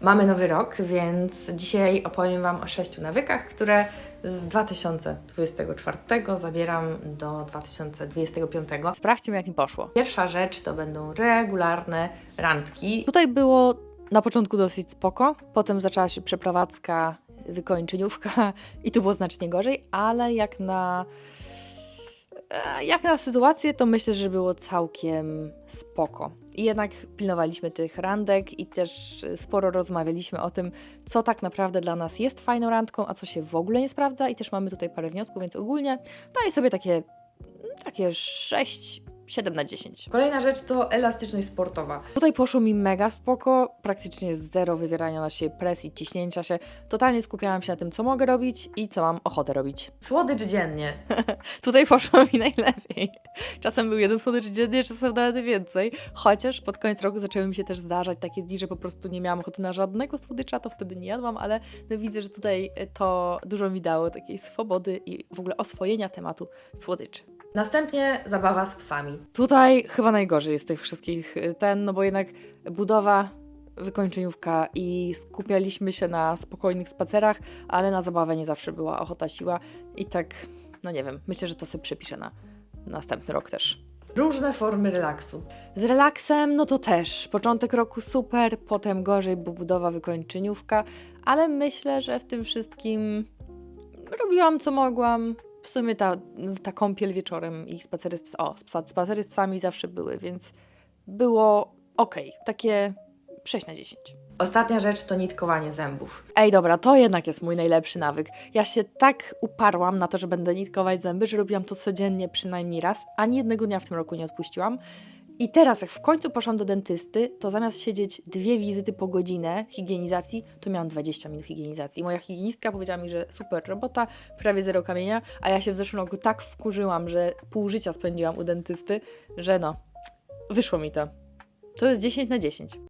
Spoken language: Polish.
Mamy nowy rok, więc dzisiaj opowiem Wam o sześciu nawykach, które z 2024 zabieram do 2025. Sprawdźmy, jak mi poszło. Pierwsza rzecz to będą regularne randki. Tutaj było na początku dosyć spoko, potem zaczęła się przeprowadzka, wykończeniówka i tu było znacznie gorzej, ale jak na jak na sytuację, to myślę, że było całkiem spoko. I jednak pilnowaliśmy tych randek i też sporo rozmawialiśmy o tym, co tak naprawdę dla nas jest fajną randką, a co się w ogóle nie sprawdza. I też mamy tutaj parę wniosków, więc ogólnie daję sobie takie, takie 6, 7 na 10. Kolejna rzecz to elastyczność sportowa. Tutaj poszło mi mega spoko, praktycznie zero wywierania na siebie presji, ciśnięcia się. Totalnie skupiałam się na tym, co mogę robić i co mam ochotę robić. Słodycz dziennie. Tutaj poszło mi najlepiej. Czasem był jeden słodycz dziennie, czasem nawet więcej. Chociaż pod koniec roku zaczęły mi się też zdarzać takie dni, że po prostu nie miałam ochoty na żadnego słodycza, to wtedy nie jadłam, ale no widzę, że tutaj to dużo mi dało takiej swobody i w ogóle oswojenia tematu słodyczy. Następnie zabawa z psami. Tutaj chyba najgorzej jest tych wszystkich y, ten, no bo jednak budowa, wykończeniówka i skupialiśmy się na spokojnych spacerach, ale na zabawę nie zawsze była ochota, siła i tak, no nie wiem, myślę, że to sobie przepiszę na następny rok też. Różne formy relaksu. Z relaksem, no to też. Początek roku super, potem gorzej, bo budowa, wykończeniówka, ale myślę, że w tym wszystkim robiłam co mogłam. W sumie ta, ta kąpiel wieczorem i spacery z, ps- o, spa- spacery z psami zawsze były, więc było ok, takie 6 na 10. Ostatnia rzecz to nitkowanie zębów. Ej, dobra, to jednak jest mój najlepszy nawyk. Ja się tak uparłam na to, że będę nitkować zęby, że robiłam to codziennie przynajmniej raz. Ani jednego dnia w tym roku nie odpuściłam. I teraz, jak w końcu poszłam do dentysty, to zamiast siedzieć dwie wizyty po godzinę higienizacji, to miałam 20 minut higienizacji. Moja higienistka powiedziała mi, że super robota, prawie zero kamienia, a ja się w zeszłym roku tak wkurzyłam, że pół życia spędziłam u dentysty, że no, wyszło mi to. To jest 10 na 10.